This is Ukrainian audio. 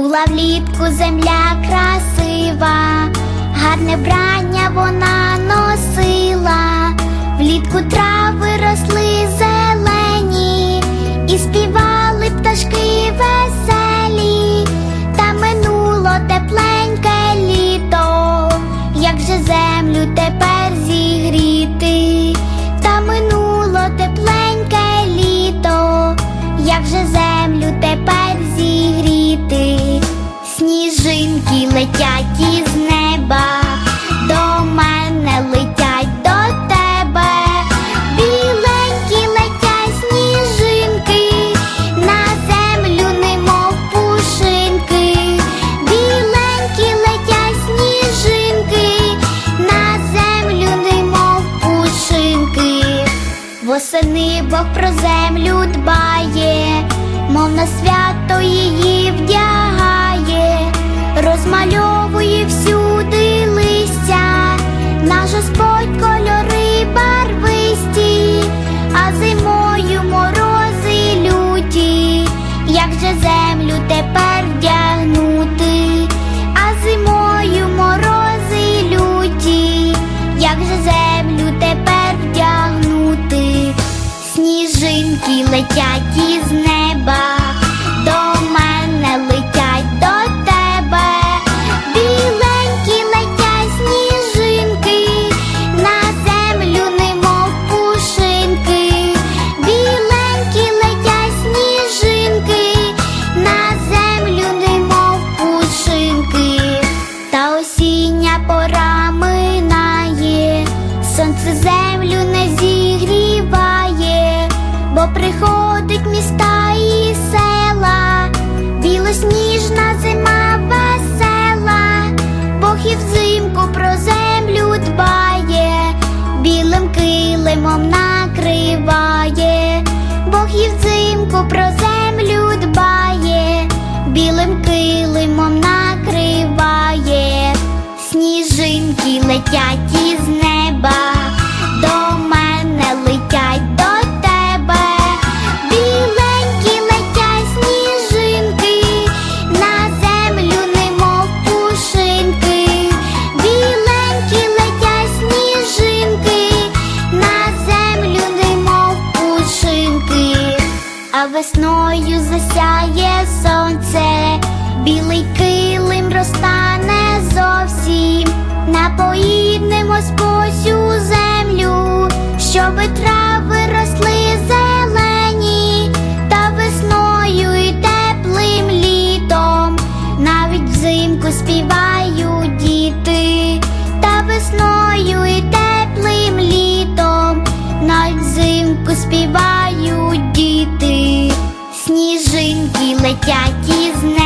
Була влітку земля красива, гарне брання вона носила, влітку трави летять із неба, до мене летять до тебе, біленькі летять сніжинки, на землю немов пушинки, біленькі летять сніжинки, на землю немов пушинки. Восени Бог про землю дбає, мов на свято її вдягає, летять із неба, приходить міста білий килим розтане зовсім, напоїднемо спосю землю, щоби трави росли зелені, та весною і теплим літом, навіть взимку співають діти, та весною і теплим літом, навіть взимку співають діти, сніжинки летять із